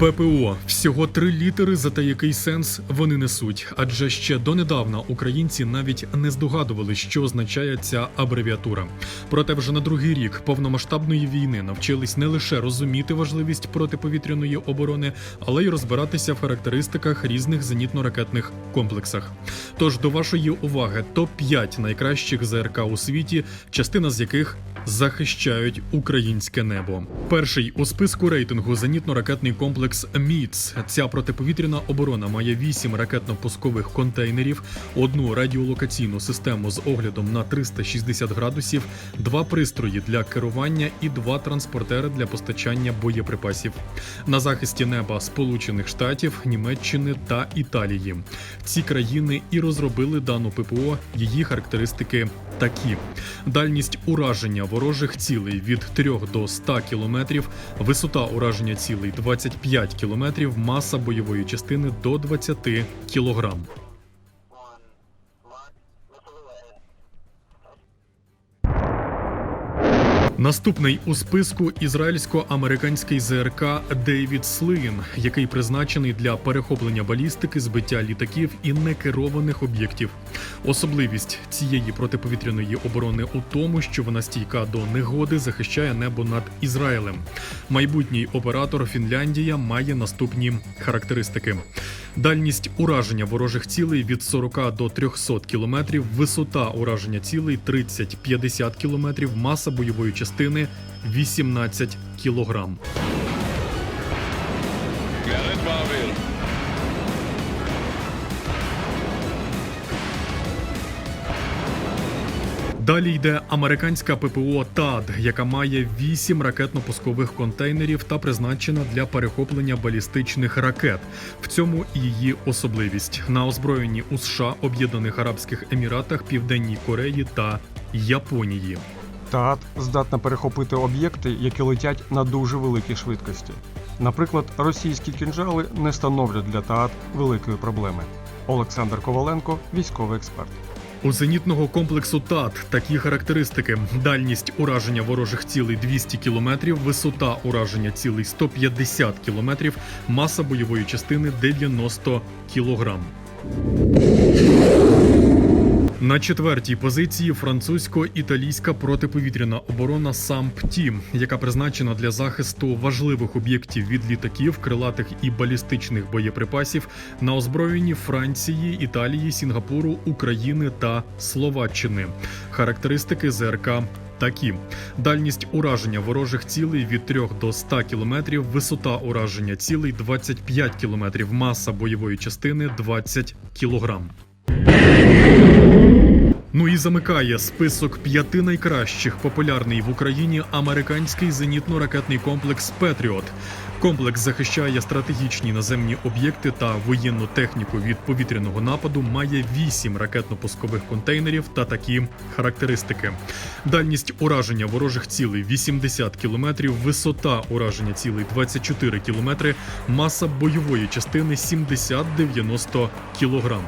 ППО всього три літери, зате який сенс вони несуть. Адже ще донедавна українці навіть не здогадували, що означає ця абревіатура. Проте вже на другий рік повномасштабної війни навчились не лише розуміти важливість протиповітряної оборони, але й розбиратися в характеристиках різних зенітно-ракетних комплексах. Тож до вашої уваги топ 5 найкращих ЗРК у світі, частина з яких захищають українське небо. Перший у списку рейтингу зенітно-ракетний комплекс МІЦ. Ця протиповітряна оборона має 8 ракетно-пускових контейнерів, одну радіолокаційну систему з оглядом на 360 градусів, два пристрої для керування і два транспортери для постачання боєприпасів. На захисті неба Сполучених Штатів, Німеччини та Італії. Ці країни і розробили дану ППО. Її характеристики такі: дальність ураження ворожих цілей від 3 до 100 кілометрів, висота ураження цілей 25 кілометрів, маса бойової частини до 20 кілограм. Наступний у списку ізраїльсько-американський ЗРК Дейвід Слин, який призначений для перехоплення балістики, збиття літаків і некерованих об'єктів. Особливість цієї протиповітряної оборони у тому, що вона стійка до негоди захищає небо над Ізраїлем. Майбутній оператор Фінляндія має наступні характеристики: дальність ураження ворожих цілей від 40 до 300 кілометрів, висота ураження цілей 30-50 кілометрів, маса бойової частини частини 18 кілограм. Далі йде американська ППО ТАД, яка має 8 ракетно-пускових контейнерів та призначена для перехоплення балістичних ракет. В цьому її особливість на озброєнні у США, Об'єднаних Арабських Еміратах, Південній Кореї та Японії. ТААТ здатна перехопити об'єкти, які летять на дуже великій швидкості. Наприклад, російські кінжали не становлять для ТААТ великої проблеми. Олександр Коваленко, військовий експерт. У зенітного комплексу ТАТ такі характеристики: дальність ураження ворожих цілей 200 км, висота ураження цілей 150 км, маса бойової частини 90 кг. На четвертій позиції французько-італійська протиповітряна оборона САМПТІ, яка призначена для захисту важливих об'єктів від літаків, крилатих і балістичних боєприпасів на озброєнні Франції, Італії, Сінгапуру, України та Словаччини. Характеристики ЗРК. Такі дальність ураження ворожих цілей від 3 до 100 км, висота ураження цілей 25 км, маса бойової частини 20 кг. Ну і замикає список п'яти найкращих популярний в Україні американський зенітно-ракетний комплекс Петріот. Комплекс захищає стратегічні наземні об'єкти та воєнну техніку від повітряного нападу. Має вісім ракетно-пускових контейнерів та такі характеристики: дальність ураження ворожих цілей 80 км, висота ураження цілей 24 км, маса бойової частини 70-90 кг.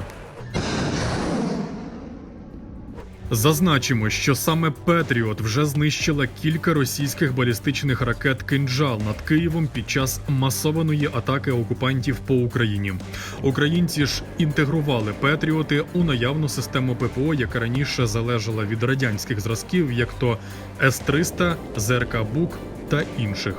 Зазначимо, що саме Петріот вже знищила кілька російських балістичних ракет «Кинджал» над Києвом під час масованої атаки окупантів по Україні. Українці ж інтегрували Петріоти у наявну систему ППО, яка раніше залежала від радянських зразків, як то С-300, ЗРК Бук та інших.